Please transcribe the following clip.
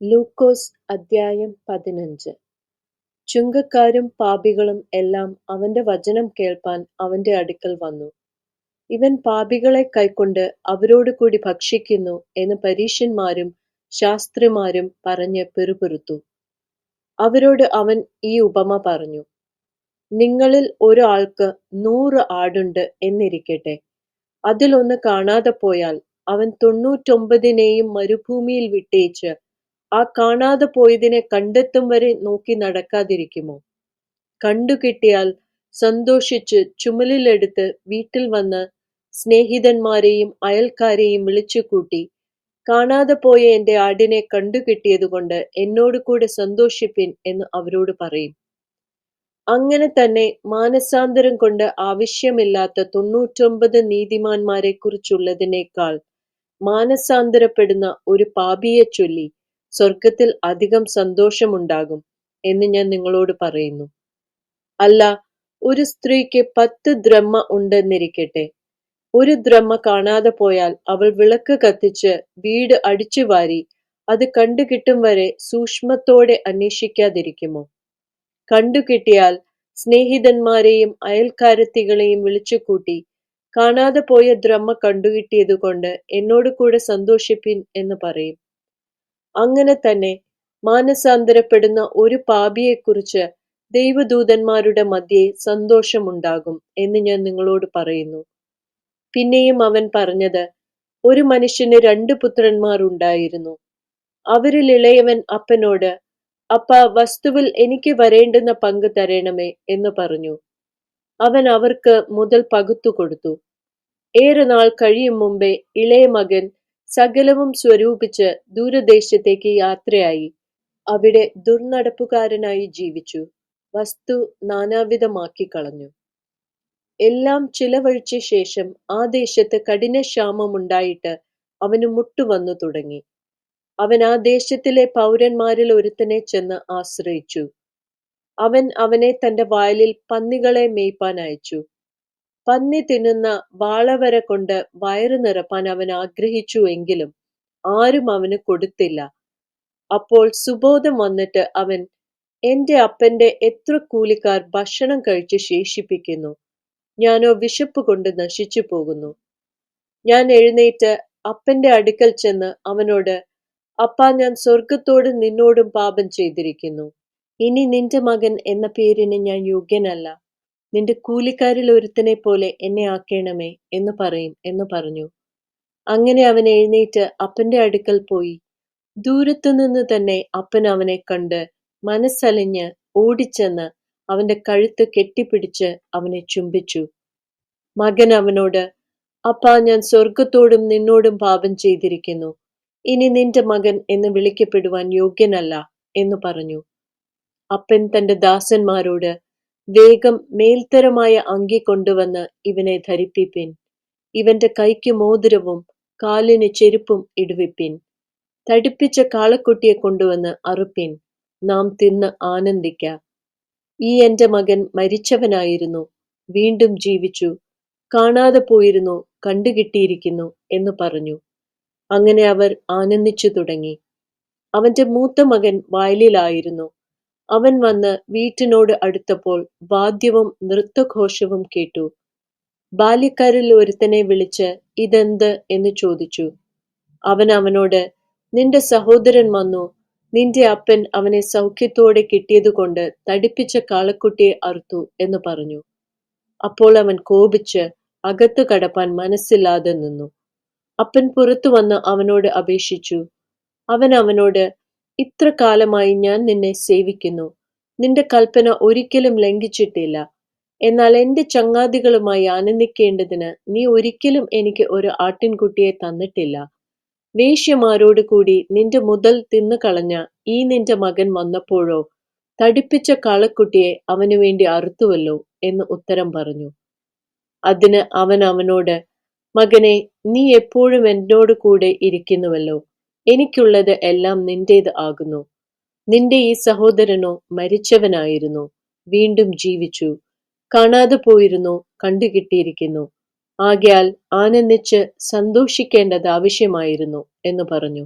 ലൂക്കോസ് അദ്ധ്യായം പതിനഞ്ച്. ചുങ്കക്കാരും പാപികളും എല്ലാം അവന്റെ വചനം കേൾപ്പാൻ അവന്റെ അടുക്കൽ വന്നു. ഇവൻ പാപികളെ കൈക്കൊണ്ട് അവരോടു കൂടി ഭക്ഷിക്കുന്നു എന്ന് പരീശന്മാരും ശാസ്ത്രിമാരും പറഞ്ഞ് പെറുപെറുത്തു. അവരോട് അവൻ ഈ ഉപമ പറഞ്ഞു നിങ്ങളിൽ ഒരാൾക്ക് നൂറ് ആടുണ്ട് എന്നിരിക്കട്ടെ. അതിലൊന്ന് കാണാതെ പോയാൽ അവൻ തൊണ്ണൂറ്റൊമ്പതിനെയും മരുഭൂമിയിൽ വിട്ടേച്ച് ആ കാണാതെ പോയതിനെ കണ്ടെത്തും വരെ നോക്കി നടക്കാതിരിക്കുമോ? കണ്ടുകിട്ടിയാൽ സന്തോഷിച്ച് ചുമലിലെടുത്ത് വീട്ടിൽ വന്ന് സ്നേഹിതന്മാരെയും അയൽക്കാരെയും വിളിച്ചുകൂട്ടി കാണാതെ പോയ എന്റെ ആടിനെ കണ്ടുകിട്ടിയതുകൊണ്ട് എന്നോട് കൂടെ സന്തോഷിപ്പിൻ എന്ന് അവരോട് പറയും. അങ്ങനെ തന്നെ മാനസാന്തരം കൊണ്ട് ആവശ്യമില്ലാത്ത തൊണ്ണൂറ്റൊമ്പത് നീതിമാന്മാരെ കുറിച്ചുള്ളതിനേക്കാൾ മാനസാന്തരപ്പെടുന്ന ഒരു പാപിയെ ചൊല്ലി സ്വർഗത്തിൽ അധികം സന്തോഷമുണ്ടാകും എന്ന് ഞാൻ നിങ്ങളോട് പറയുന്നു. അല്ല ഒരു സ്ത്രീക്ക് പത്ത് ദ്രഹ്മ ഉണ്ടെന്നിരിക്കട്ടെ. ഒരു ദ്രഹ്മ കാണാതെ പോയാൽ അവൾ വിളക്ക് കത്തിച്ച് വീട് അടിച്ചു വാരി അത് കണ്ടുകിട്ടും വരെ സൂക്ഷ്മത്തോടെ അന്വേഷിക്കാതിരിക്കുമോ? കണ്ടുകിട്ടിയാൽ സ്നേഹിതന്മാരെയും അയൽക്കാരത്തികളെയും വിളിച്ചുകൂട്ടി കാണാതെ പോയ ദ്രഹ്മ കണ്ടുകിട്ടിയതുകൊണ്ട് എന്നോട് കൂടെ സന്തോഷിപ്പിൻ എന്ന് പറയും. അങ്ങനെ തന്നെ മാനസാന്തരപ്പെടുന്ന ഒരു പാപിയെക്കുറിച്ച് ദൈവദൂതന്മാരുടെ മധ്യേ സന്തോഷമുണ്ടാകും എന്ന് ഞാൻ നിങ്ങളോട് പറയുന്നു. പിന്നെയും അവൻ പറഞ്ഞത് ഒരു മനുഷ്യന് രണ്ട് പുത്രന്മാർ ഉണ്ടായിരുന്നു. അവരിൽ ഇളയവൻ അപ്പനോട് അപ്പ വസ്തുവിൽ എനിക്ക് വരേണ്ടുന്ന പങ്ക് തരേണമേ എന്ന് പറഞ്ഞു. അവൻ അവർക്ക് മുതൽ പകുത്തു കൊടുത്തു. ഏറെ നാൾ കഴിയും മുമ്പേ ഇളയ മകൻ സകലവും സ്വരൂപിച്ച് ദൂരദേശത്തേക്ക് യാത്രയായി. അവിടെ ദുർനടപ്പുകാരനായി ജീവിച്ചു. വസ്തു നാനാവിധമാക്കി കളഞ്ഞു എല്ലാം ചിലവഴിച്ച ശേഷം ആ ദേശത്ത് കഠിനക്ഷാമമുണ്ടായിട്ട് അവന് മുട്ടുവന്നു തുടങ്ങി. അവൻ ആ ദേശത്തിലെ പൗരന്മാരിൽ ഒരുത്തനെ ചെന്ന് ആശ്രയിച്ചു. അവൻ അവനെ തന്റെ വയലിൽ പന്നികളെ മേയ്പാൻ അയച്ചു. പന്നി തിന്നുന്ന വാളവര കൊണ്ട് വയറ് നിറപ്പാൻ അവൻ ആഗ്രഹിച്ചു എങ്കിലും ആരും അവന് കൊടുത്തില്ല. അപ്പോൾ സുബോധം വന്നിട്ട് അവൻ എന്റെ അപ്പന്റെ എത്ര കൂലിക്കാർ ഭക്ഷണം കഴിച്ച് ശേഷിപ്പിക്കുന്നു. ഞാനോ വിശപ്പ് കൊണ്ട് നശിച്ചു പോകുന്നു. ഞാൻ എഴുന്നേറ്റ് അപ്പന്റെ അടുക്കൽ ചെന്ന് അവനോട് അപ്പ ഞാൻ സ്വർഗത്തോടും നിന്നോടും പാപം ചെയ്തിരിക്കുന്നു. ഇനി നിന്റെ മകൻ എന്ന പേരിന് ഞാൻ യോഗ്യനല്ല. നിന്റെ കൂലിക്കാരിൽ ഒരുത്തനെ പോലെ എന്നെ ആക്കേണമേ എന്ന് പറയും എന്ന് പറഞ്ഞു. അങ്ങനെ അവൻ എഴുന്നേറ്റ് അപ്പന്റെ അടുക്കൽ പോയി. ദൂരത്തുനിന്ന് തന്നെ അപ്പൻ അവനെ കണ്ട് മനസ്സലിഞ്ഞ് ഓടിച്ചെന്ന് അവന്റെ കഴുത്ത് കെട്ടിപ്പിടിച്ച് അവനെ ചുംബിച്ചു. മകൻ അവനോട് അപ്പാ ഞാൻ സ്വർഗത്തോടും നിന്നോടും പാപം ചെയ്തിരിക്കുന്നു. ഇനി നിന്റെ മകൻ എന്ന് വിളിക്കപ്പെടുവാൻ യോഗ്യനല്ല എന്ന് പറഞ്ഞു. അപ്പൻ തന്റെ ദാസന്മാരോട് വേഗം മേൽത്തരമായ അങ്കി കൊണ്ടുവന്ന് ഇവനെ ധരിപ്പിപ്പിൻ. ഇവന്റെ കൈക്ക് മോതിരവും കാലിന് ചെരുപ്പും ഇടുവിപ്പിൻ. തടിപ്പിച്ച കാളക്കുട്ടിയെ കൊണ്ടുവന്ന് അറുപ്പിൻ. നാം തിന്ന് ആനന്ദിക്ക. ഈ എന്റെ മകൻ മരിച്ചവനായിരുന്നു. വീണ്ടും ജീവിച്ചു. കാണാതെ പോയിരുന്നു കണ്ടുകിട്ടിയിരിക്കുന്നു എന്ന് പറഞ്ഞു. അങ്ങനെ അവർ ആനന്ദിച്ചു തുടങ്ങി. അവന്റെ മൂത്ത മകൻ വയലിലായിരുന്നു. അവൻ വന്ന് വീട്ടിനോട് അടുത്തപ്പോൾ വാദ്യവും നൃത്തഘോഷവും കേട്ടു. ബാല്യക്കാരിൽ ഒരുത്തനെ വിളിച്ച് ഇതെന്ത് എന്ന് ചോദിച്ചു. അവൻ അവനോട് നിന്റെ സഹോദരൻ വന്നു. നിന്റെ അപ്പൻ അവനെ സൗഖ്യത്തോടെ കിട്ടിയതുകൊണ്ട് തടിപ്പിച്ച കാളക്കുട്ടിയെ അറുത്തു എന്ന് പറഞ്ഞു. അപ്പോൾ അവൻ കോപിച്ച് അകത്തു കടപ്പാൻ മനസ്സില്ലാതെ നിന്നു. അപ്പൻ പുറത്തു വന്ന് അവനോട് അപേക്ഷിച്ചു. അവൻ അവനോട് ഇത്ര കാലമായി ഞാൻ നിന്നെ സേവിക്കുന്നു. നിന്റെ കൽപ്പന ഒരിക്കലും ലംഘിച്ചിട്ടില്ല. എന്നാൽ എന്റെ ചങ്ങാതികളുമായി ആനന്ദിക്കേണ്ടതിന് നീ ഒരിക്കലും എനിക്ക് ഒരു ആട്ടിൻകുട്ടിയെ തന്നിട്ടില്ല. വേശ്യമാരോട് കൂടി നിന്റെ മുതൽ തിന്നുകളഞ്ഞ ഈ നിന്റെ മകൻ വന്നപ്പോഴോ തടിപ്പിച്ച കാളക്കുട്ടിയെ അവനു വേണ്ടി അറുത്തുവല്ലോ എന്ന് ഉത്തരം പറഞ്ഞു. അതിന് അവൻ അവനോട് മകനെ നീ എപ്പോഴും എന്നോട് കൂടെ ഇരിക്കുന്നുവല്ലോ. എനിക്കുള്ളത് എല്ലാം നിന്റേത് ആകുന്നു. നിന്റെ ഈ സഹോദരനോ മരിച്ചവനായിരുന്നു. വീണ്ടും ജീവിച്ചു. കാണാതെ പോയിരുന്നു കണ്ടുകിട്ടിയിരിക്കുന്നു. ആകയാൽ ആനന്ദിച്ച് സന്തോഷിക്കേണ്ടത് ആവശ്യമായിരുന്നു എന്ന് പറഞ്ഞു.